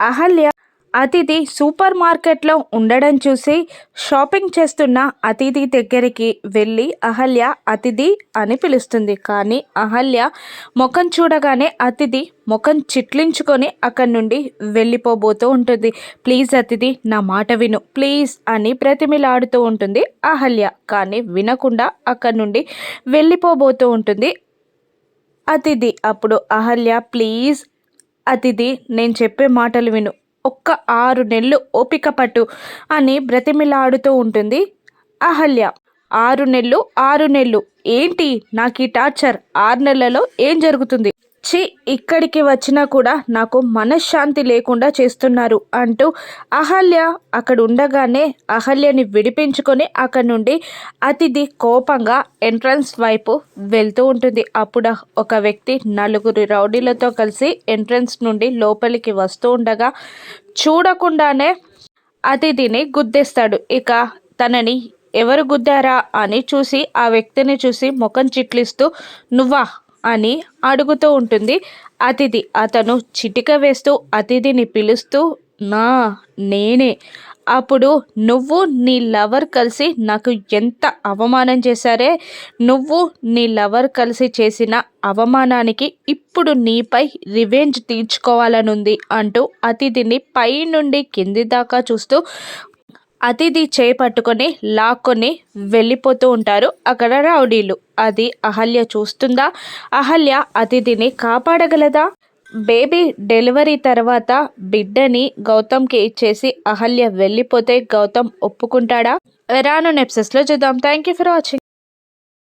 అహల్య అతిథి సూపర్ మార్కెట్లో ఉండడం చూసి షాపింగ్ చేస్తున్న అతిథి దగ్గరికి వెళ్ళి అహల్య అతిథి అని పిలుస్తుంది. కానీ అహల్య ముఖం చూడగానే అతిథి ముఖం చిట్లించుకొని అక్కడి నుండి వెళ్ళిపోబోతూ ఉంటుంది. ప్లీజ్ అతిథి నా మాట విను. ప్లీజ్ అని ప్రతిమిలాడుతూ ఉంటుంది అహల్య. కానీ వినకుండా అక్కడి నుండి వెళ్ళిపోబోతూ ఉంటుంది అతిథి. అప్పుడు అహల్య ప్లీజ్ అతిథి నేను చెప్పే మాటలు విను. ఒక్క ఆరు నెలలు ఓపిక పట్టు అని బ్రతిమిలాడుతూ ఉంటుంది అహల్య. ఆరు నెలలు ఆరు నెలలు. ఏంటి నాకు ఈ టార్చర్? ఆరు నెలలలో ఏం జరుగుతుంది? వచ్చి ఇక్కడికి వచ్చినా కూడా నాకు మనశ్శాంతి లేకుండా చేస్తున్నారు అంటూ అహల్య అక్కడ ఉండగానే అహల్యని విడిపించుకొని అక్కడ నుండి అతిథి కోపంగా ఎంట్రన్స్ వైపు వెళ్తూ ఉంటుంది. అప్పుడు ఒక వ్యక్తి నలుగురు రౌడీలతో కలిసి ఎంట్రన్స్ నుండి లోపలికి వస్తూ ఉండగా చూడకుండానే అతిథిని గుద్దేస్తాడు. ఇక తనని ఎవరు గుద్దారా అని చూసి ఆ వ్యక్తిని చూసి ముఖం చిట్లిస్తూ నువ్వా? అని అడుగుతూ ఉంటుంది. అతిథి అతను చిటిక వేస్తూ అతిథిని పిలుస్తూ నా నేనే. అప్పుడు నువ్వు నీ లవర్ కలిసి నాకు ఎంత అవమానం చేశారే? నువ్వు నీ లవర్ కలిసి చేసిన అవమానానికి ఇప్పుడు నీపై రివెంజ్ తీర్చుకోవాలనుంది అంటూ అతిథిని పై నుండి కింది దాకా చూస్తూ అతిథి చేయి పట్టుకొని లాక్కొని వెళ్ళిపోతూ ఉంటారు. అక్కడ రౌడీలు. అది అహల్య చూస్తుందా? అహల్య అతిథిని కాపాడగలదా? బేబీ డెలివరీ తర్వాత బిడ్డని గౌతమ్కి ఇచ్చేసి అహల్య వెళ్ళిపోతే గౌతమ్ ఒప్పుకుంటాడా? రాను నెప్సెస్లో చూద్దాం. Thank you for watching.